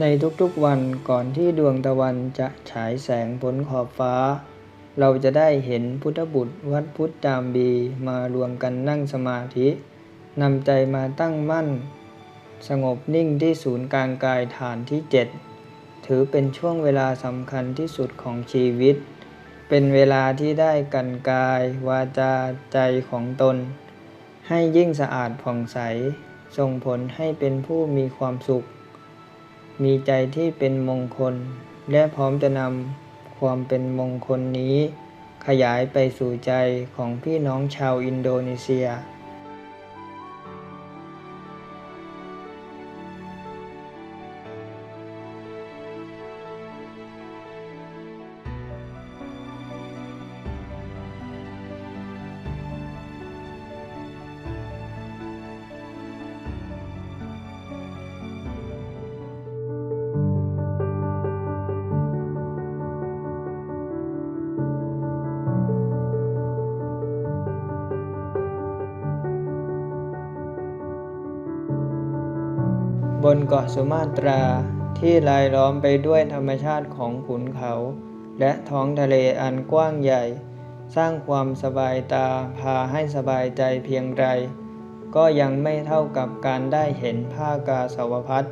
ในทุกๆวันก่อนที่ดวงตะวันจะฉายแสงบนขอบฟ้า เราจะได้เห็นพุทธบุตรวัดพุทธจามบีมารวมกันนั่งสมาธินำใจมาตั้งมั่น สงบนิ่งที่ศูนย์กลางกายฐานที่เจ็ดถือเป็นช่วงเวลาสำคัญที่สุดของชีวิต เป็นเวลาที่ได้กันกาย วาจาใจของตน ให้ยิ่งสะอาดผ่องใสส่งผลให้เป็นผู้มีความสุข มีใจที่เป็นมงคล และพร้อมจะนำความเป็นมงคลนี้ ขยายไปสู่ใจของพี่น้องชาวอินโดนีเซีย บนเกาะสุมาตราที่รายล้อมไปด้วยธรรมชาติของขุนเขา และท้องทะเลอันกว้างใหญ่ สร้างความสบายตาพาให้สบายใจเพียงไร ก็ยังไม่เท่ากับการได้เห็นผ้ากาสาวพัด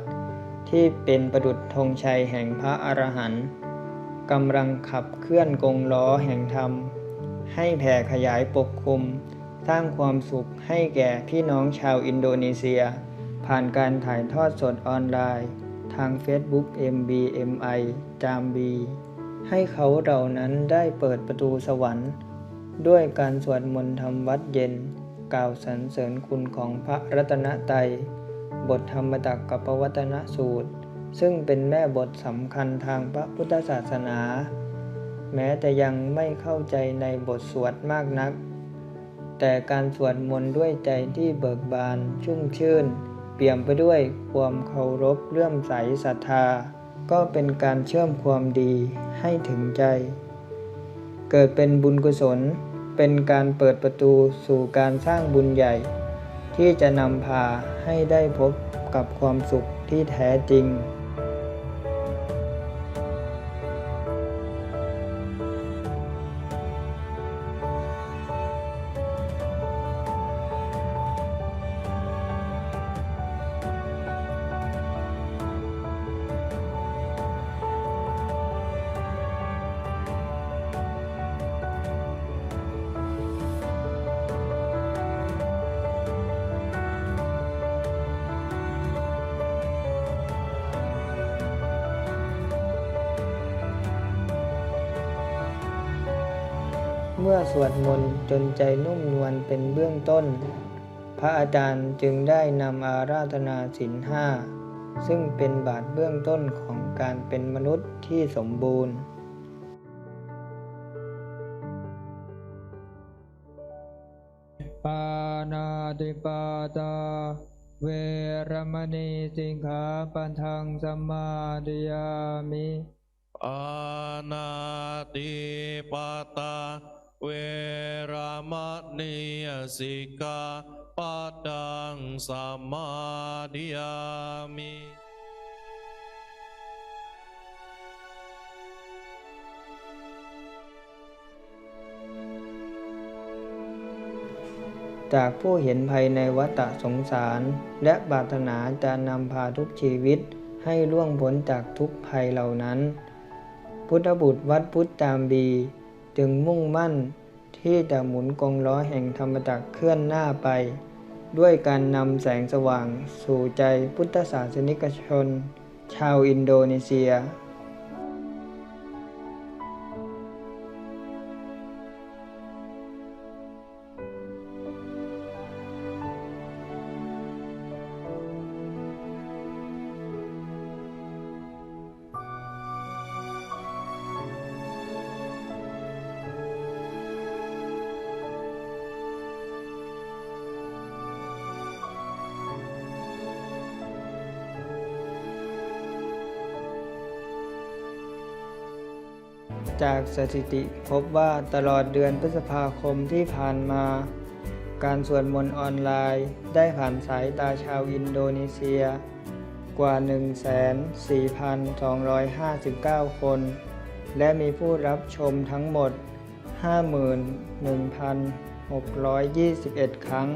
ที่เป็นประดุจธงชัยแห่งพระอรหันต์กำลังขับเคลื่อนกงล้อแห่งธรรม ให้แผ่ขยายปกคลุม สร้างความสุขให้แก่พี่น้องชาวอินโดนีเซีย ผ่านการถ่ายทอดสดออนไลน์ ทาง Facebook MBMI จามบี ให้เขาเหล่านั้นได้เปิดประตูสวรรค์ ด้วยการสวดมนต์ทำวัดเย็น กล่าวสรรเสริญคุณของพระรัตนตรัยบทธรรมตักกับปวัตนสูตร ซึ่งเป็นแม่บทสำคัญทางพระพุทธศาสนา แม้แต่ยังไม่เข้าใจในบทสวดมากนัก แต่การสวดมนต์ด้วยใจที่เบิกบานชุ่มชื่น เปี่ยมไปด้วยความเคารพเลื่อมใสศรัทธา ก็เป็นการเชื่อมความดีให้ถึงใจ เกิดเป็นบุญกุศล เป็นการเปิดประตูสู่การสร้างบุญใหญ่ ที่จะนำพาให้ได้พบกับความสุขที่แท้จริง เมื่อสวดมนต์จนใจนุ่มนวลเป็นเบื้องต้น พระอาจารย์จึงได้นำอาราธนาศีลห้าซึ่งเป็นบาทเบื้องต้นของการเป็นมนุษย์ที่สมบูรณ์ ปานาติปาตา เวรมณีสิกขาปันทังสมมาดิยามิปานาติปาตา เวรามณีสิกาปดังสมมาธิยามิจากผู้เห็นภัยในวัฏสงสาร และปรารถนาจะนำพาทุกชีวิตให้ล่วงพ้นจากทุกภัยเหล่านั้น พุทธบุตรวัดพุทธจามบี จึงมุ่งมั่นที่จะหมุนกองล้อแห่งธรรมจักรเคลื่อนหน้าไป ด้วยการนำแสงสว่าง สู่ใจพุทธศาสนิกชน ชาวอินโดนีเซีย จากสถิติพบว่าตลอดเดือนพฤษภาคมที่ผ่านมา การสวดมนต์ออนไลน์ได้ผ่านสายตาชาวอินโดนีเซีย กว่า14,259 คน และมีผู้รับชมทั้งหมด 51,621 ครั้ง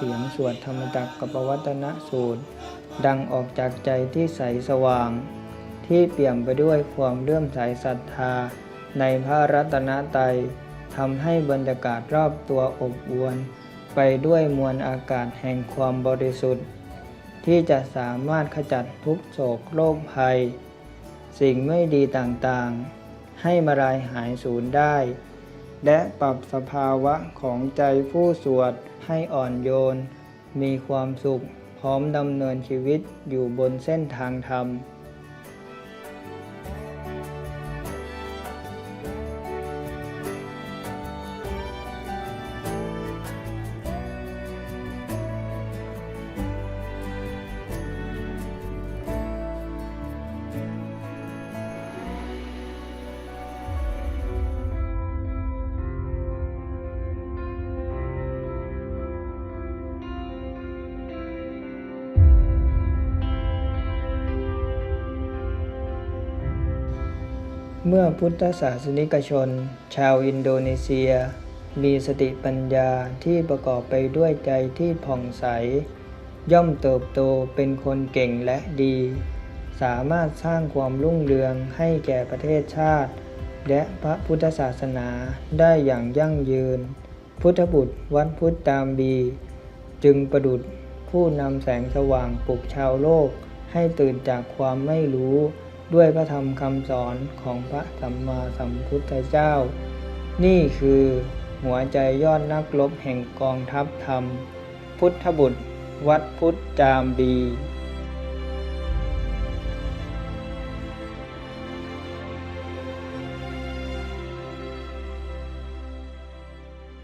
สียงสวดธรรมจักรกับปวัตนสูตร ดังออกจากใจที่ใสสว่าง ที่เปี่ยมไปด้วยความเลื่อมใสศรัทธา ในพระรัตนตรัยทำให้บรรยากาศรอบตัวอบอวลไปด้วยมวลอากาศแห่งความบริสุทธิ์ ที่จะสามารถขจัดทุกโศกโรคภัย สิ่งไม่ดีต่างๆ ให้มาลายหายสูญได้ และปรับสภาวะของใจผู้สวดให้อ่อนโยน มีความสุข พร้อมดำเนินชีวิตอยู่บนเส้นทางธรรม เมื่อพุทธศาสนิกชน ชาวอินโดนีเซีย มีสติปัญญาที่ประกอบไปด้วยใจที่ผ่องใส ย่อมเติบโตเป็นคนเก่งและดี สามารถสร้างความรุ่งเรืองให้แก่ประเทศชาติ และพระพุทธศาสนาได้อย่างยั่งยืน พุทธบุตรวัดพุทธตามบี จึงประดุจผู้นำแสงสว่างปลุกชาวโลกให้ตื่นจากความไม่รู้ ด้วยพระธรรมคำสอนของพระสัมมาสัมพุทธเจ้า นี่คือหัวใจยอดนักรบแห่งกองทัพธรรม พุทธบุตร วัดพุทธจามบี